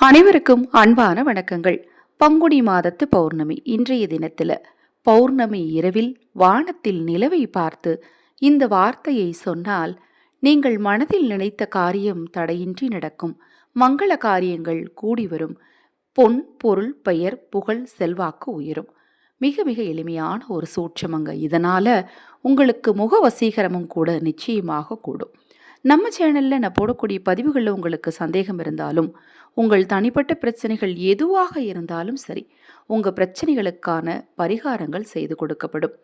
அனைவருக்கும் அன்பான வணக்கங்கள். பங்குனி மாதத்து பௌர்ணமி இன்றைய தினத்தில் பௌர்ணமி இரவில் வானத்தில் நிலவை பார்த்து இந்த வார்த்தையை சொன்னால் நீங்கள் மனதில் நினைத்த காரியம் தடையின்றி நடக்கும். மங்கள காரியங்கள் கூடி வரும். பொன் பொருள் பெயர் புகழ் செல்வாக்கு உயரும். மிக மிக எளிமையான ஒரு சூட்சமங்க. இதனால உங்களுக்கு முக வசீகரமும் கூட நிச்சயமாக கூடும். நம்ம சேனலில் நான் போடக்கூடிய பதிவுகளில் உங்களுக்கு சந்தேகம் இருந்தாலும் உங்கள் தனிப்பட்ட பிரச்சனைகள் எதுவாக இருந்தாலும் சரி உங்கள் பிரச்சனைகளுக்கான பரிகாரங்கள் செய்து கொடுக்கப்படும்.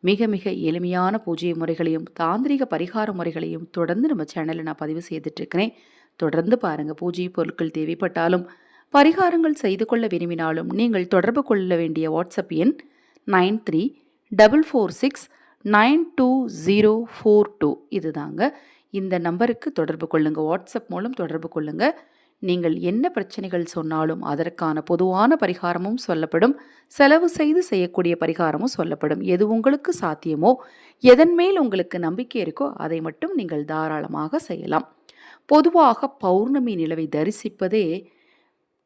மிக மிக எளிமையான பூஜை முறைகளையும் தாந்திரிக பரிகார முறைகளையும் தொடர்ந்து நம்ம சேனலில் நான் பதிவு செய்துட்ருக்கிறேன் தொடர்ந்து பாருங்கள் பூஜை பொருட்கள் தேவைப்பட்டாலும் பரிகாரங்கள் செய்து கொள்ள விரும்பினாலும் நீங்கள் தொடர்பு கொள்ள வேண்டிய வாட்ஸ்அப் எண் nine three double four six nine two zero four two. இதுதாங்க. இந்த நம்பருக்கு தொடர்பு கொள்ளுங்கள் வாட்ஸ்அப் மூலம் தொடர்பு கொள்ளுங்கள் நீங்கள் என்ன பிரச்சனைகள் சொன்னாலும் அதற்கான பொதுவான பரிகாரமும் சொல்லப்படும். செலவு செய்து செய்யக்கூடிய பரிகாரமும் சொல்லப்படும். எது உங்களுக்கு சாத்தியமோ எதன் மேல் உங்களுக்கு நம்பிக்கை இருக்கோ அதை மட்டும் நீங்கள் தாராளமாக செய்யலாம். பொதுவாக பௌர்ணமி நிலவை தரிசிப்பதே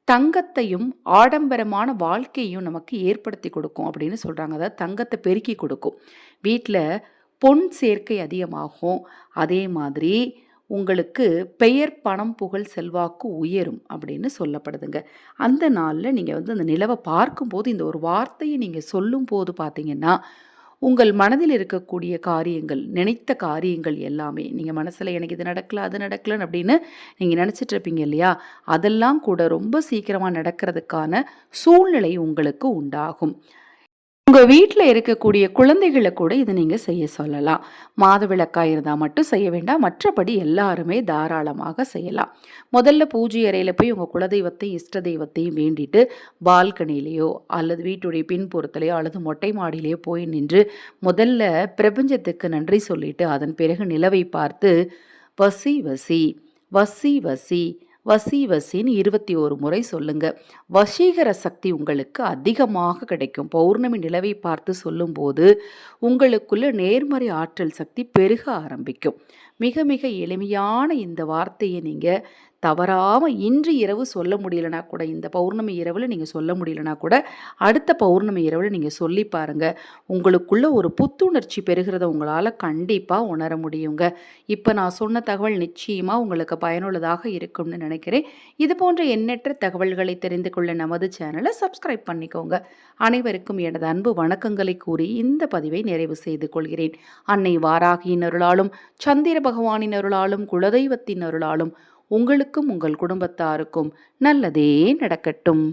தங்கத்தையும் ஆடம்பரமான வாழ்க்கையும் நமக்கு ஏற்படுத்தி கொடுக்கும் அப்படின்னு சொல்கிறாங்க அதாவது தங்கத்தை பெருக்கி கொடுக்கும். வீட்டில் பொன் சேர்க்கை அதிகமாகும். அதே மாதிரி உங்களுக்கு பெயர் பணம் புகழ் செல்வாக்கு உயரும் அப்படின்னு சொல்லப்படுதுங்க. அந்த நாளில் நீங்கள் வந்து அந்த நிலவை பார்க்கும்போது இந்த ஒரு வார்த்தையை நீங்கள் சொல்லும்போது பார்த்தீங்கன்னா உங்கள் மனதில் இருக்கக்கூடிய காரியங்கள் நினைத்த காரியங்கள் எல்லாமே நீங்கள் மனசில் எனக்கு இது நடக்கல அது நடக்கலன்னு அப்படின்னு நீங்கள் நினச்சிட்டு இருப்பீங்க இல்லையா? அதெல்லாம் கூட ரொம்ப சீக்கிரமாக நடக்கிறதுக்கான சூழ்நிலை உங்களுக்கு உண்டாகும். உங்கள் வீட்டில் இருக்கக்கூடிய குழந்தைகளை கூட இதை நீங்கள் செய்ய சொல்லலாம். மாதவிளக்காக இருந்தால் மட்டும் செய்ய வேண்டாம். மற்றபடி எல்லாருமே தாராளமாக செய்யலாம். முதல்ல பூஜை அறையில் போய் உங்கள் குலதெய்வத்தை இஷ்ட தெய்வத்தையும் வேண்டிட்டு பால்கனிலேயோ அல்லது வீட்டுடைய பின்புறத்துலையோ அல்லது மொட்டை மாடியிலையோ போய் நின்று முதல்ல பிரபஞ்சத்துக்கு நன்றி சொல்லிட்டு அதன் பிறகு நிலவை பார்த்து வசி வசி வசி வசி வசி வசின்னு இருபத்தி ஒரு முறை சொல்லுங்க. வசீகர சக்தி உங்களுக்கு அதிகமாக கிடைக்கும். பௌர்ணமி நிலவை பார்த்து சொல்லும்போது உங்களுக்குள்ள நேர்மறை ஆற்றல் சக்தி பெருக ஆரம்பிக்கும். மிக மிக எளிமையான இந்த வார்த்தையை நீங்கள் தவறாமல் இன்று இரவு சொல்ல முடியலனா கூட இந்த பௌர்ணமி இரவில் நீங்கள் சொல்ல முடியலனா கூட அடுத்த பௌர்ணமி இரவில் நீங்கள் சொல்லி பாருங்கள் உங்களுக்குள்ள ஒரு புத்துணர்ச்சி பெறுகிறத உங்களால் கண்டிப்பாக உணர முடியுங்க. இப்போ நான் சொன்ன தகவல் நிச்சயமாக உங்களுக்கு பயனுள்ளதாக இருக்கும்னு நினைக்கிறேன். இது போன்ற எண்ணற்ற தகவல்களை தெரிந்து கொள்ள நமது சேனலை சப்ஸ்கிரைப் பண்ணிக்கோங்க. அனைவருக்கும் எனது அன்பு வணக்கங்களை கூறி இந்த பதிவை நிறைவு செய்து கொள்கிறேன். அன்னை வாராகியின் அருளாலும் சந்திர பகவானின் அருளாலும் குலதெய்வத்தின் அருளாலும் உங்களுக்கும் உங்கள் குடும்பத்தாருக்கும் நல்லதே நடக்கட்டும்.